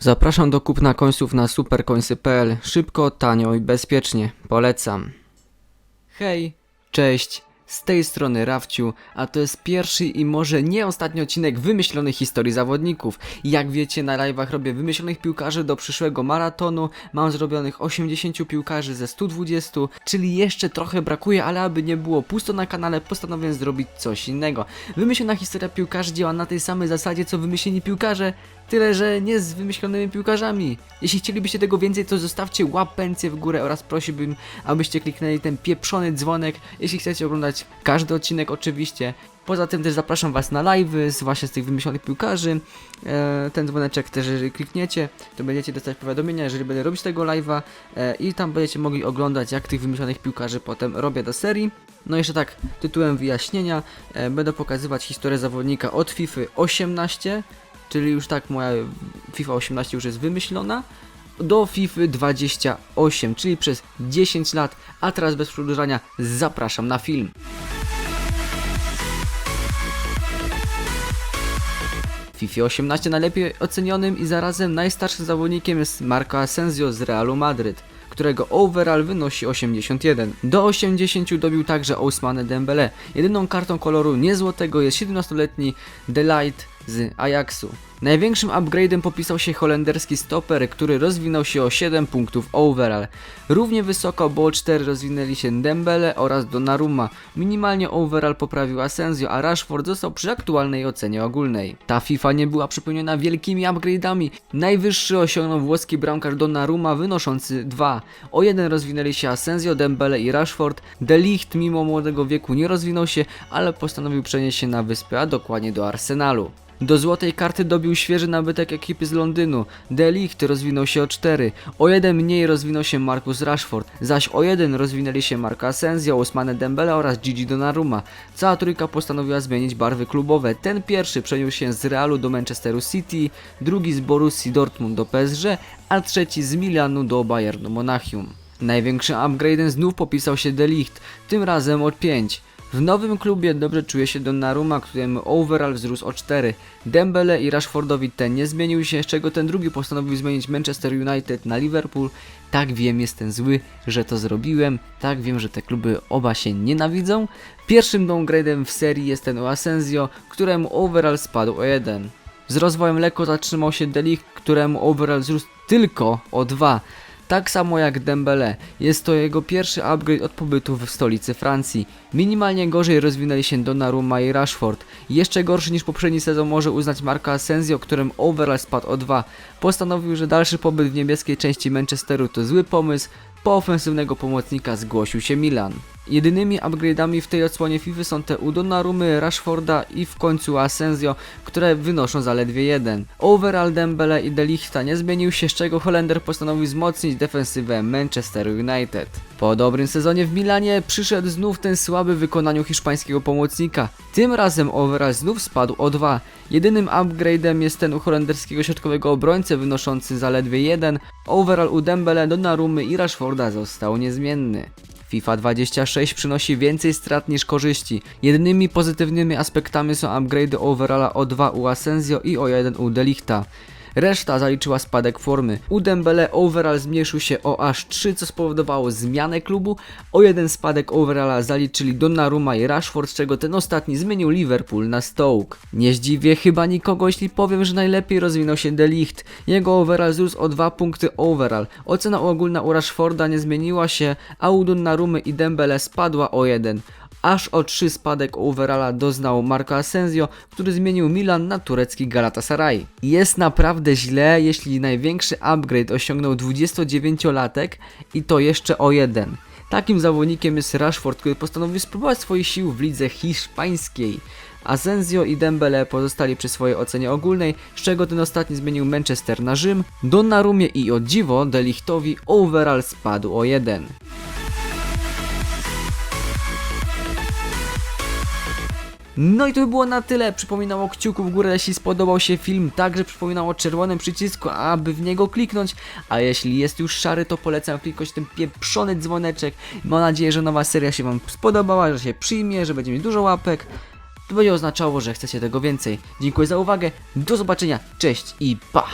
Zapraszam do kupna końców na superkońsy.pl. Szybko, tanio i bezpiecznie. Polecam. Hej, cześć. Z tej strony Rafciu, a to jest pierwszy i może nie ostatni odcinek wymyślonych historii zawodników. Jak wiecie, na live'ach robię wymyślonych piłkarzy do przyszłego maratonu. Mam zrobionych 80 piłkarzy ze 120, czyli jeszcze trochę brakuje, ale aby nie było pusto na kanale, postanowiłem zrobić coś innego. Wymyślona historia piłkarzy działa na tej samej zasadzie co wymyśleni piłkarze, tyle że nie z wymyślonymi piłkarzami. Jeśli chcielibyście tego więcej, to zostawcie łapencję w górę oraz prosiłbym, abyście kliknęli ten pieprzony dzwonek, jeśli chcecie oglądać każdy odcinek oczywiście. Poza tym też zapraszam Was na live'y z właśnie z tych wymyślonych piłkarzy. E, ten dzwoneczek też jeżeli klikniecie, to będziecie dostać powiadomienia, jeżeli będę robić tego live'a e, i tam będziecie mogli oglądać jak tych wymyślonych piłkarzy potem robię do serii. No jeszcze tak, tytułem wyjaśnienia, e, będę pokazywać historię zawodnika od FIFA 18, czyli już tak moja FIFA 18 już jest wymyślona, do FIFA 28, czyli przez 10 lat, a teraz bez przedłużania zapraszam na film. W FIFA 18 najlepiej ocenionym i zarazem najstarszym zawodnikiem jest Marco Asensio z Realu Madryt, którego overall wynosi 81. Do 80 dobił także Ousmane Dembele. Jedyną kartą koloru niezłotego jest 17-letni Delight z Ajaxu. Największym upgrade'em popisał się holenderski stoper, który rozwinął się o 7 punktów overall. Równie wysoko, bo o 4 rozwinęli się Dembele oraz Donnarumma. Minimalnie overall poprawił Asensio, a Rashford został przy aktualnej ocenie ogólnej. Ta FIFA nie była przepełniona wielkimi upgrade'ami. Najwyższy osiągnął włoski bramkarz Donnarumma wynoszący 2. O 1 rozwinęli się Asensio, Dembele i Rashford. De Ligt mimo młodego wieku nie rozwinął się, ale postanowił przenieść się na wyspę, a dokładnie do Arsenalu. Do złotej karty dobił świeży nabytek ekipy z Londynu. De Ligt rozwinął się o 4. O 1 mniej rozwinął się Marcus Rashford, zaś o 1 rozwinęli się Marco Asensio, Ousmane Dembele oraz Gigi Donnarumma. Cała trójka postanowiła zmienić barwy klubowe. Ten pierwszy przeniósł się z Realu do Manchesteru City, drugi z Borussii Dortmund do PSG, a trzeci z Milanu do Bayernu Monachium. Największym upgrade'em znów popisał się De Ligt, tym razem o 5. W nowym klubie dobrze czuje się Donnarumma, któremu overall wzrósł o 4. Dembele i Rashfordowi ten nie zmienił się, z czego ten drugi postanowił zmienić Manchester United na Liverpool. Tak wiem, jestem zły, że to zrobiłem. Tak wiem, że te kluby oba się nienawidzą. Pierwszym downgrade'em w serii jest ten o Asensio, któremu overall spadł o 1. Z rozwojem lekko zatrzymał się Delik, któremu overall wzrósł tylko o 2. Tak samo jak Dembele, jest to jego pierwszy upgrade od pobytu w stolicy Francji. Minimalnie gorzej rozwinęli się Donnarumma i Rashford. Jeszcze gorszy niż poprzedni sezon może uznać Marco Asensio, którym overall spadł o 2. Postanowił, że dalszy pobyt w niebieskiej części Manchesteru to zły pomysł, po ofensywnego pomocnika zgłosił się Milan. Jedynymi upgrade'ami w tej odsłonie FIFA są te u Rashforda i w końcu Asensio, które wynoszą zaledwie jeden. Overall Dembele i Delichta nie zmienił się, z czego Holender postanowił wzmocnić defensywę Manchester United. Po dobrym sezonie w Milanie przyszedł znów ten słaby w wykonaniu hiszpańskiego pomocnika. Tym razem overall znów spadł o 2. Jedynym upgrade'em jest ten u holenderskiego środkowego obrońcy wynoszący zaledwie 1. Overall u Dembele, Donnarumy i Rashforda został niezmienny. FIFA 26 przynosi więcej strat niż korzyści. Jedynymi pozytywnymi aspektami są upgrade'y overalla o 2 u Asensio i o 1 u Delichta. Reszta zaliczyła spadek formy. U Dembele overall zmniejszył się o aż 3, co spowodowało zmianę klubu. O jeden spadek overalla zaliczyli Donnarumma i Rashford, z czego ten ostatni zmienił Liverpool na Stoke. Nie zdziwię chyba nikogo, jeśli powiem, że najlepiej rozwinął się De Ligt. Jego overall wzrósł o 2 punkty overall. Ocena ogólna u Rashforda nie zmieniła się, a u Donnarummy i Dembele spadła o 1. Aż o 3 spadek overalla doznał Marco Asensio, który zmienił Milan na turecki Galatasaray. Jest naprawdę źle, jeśli największy upgrade osiągnął 29-latek i to jeszcze o jeden. Takim zawodnikiem jest Rashford, który postanowił spróbować swoich sił w lidze hiszpańskiej. Asensio i Dembele pozostali przy swojej ocenie ogólnej, z czego ten ostatni zmienił Manchester na Rzym. Donnarumie i o dziwo Delichtowi overall spadł o jeden. No i to by było na tyle. Przypominam o kciuku w górę, jeśli spodobał się film. Także przypominam o czerwonym przycisku, aby w niego kliknąć. A jeśli jest już szary, to polecam kliknąć ten pieprzony dzwoneczek. Mam nadzieję, że nowa seria się Wam spodobała, że się przyjmie, że będzie mieć dużo łapek. To będzie oznaczało, że chcecie tego więcej. Dziękuję za uwagę, do zobaczenia, cześć i pa!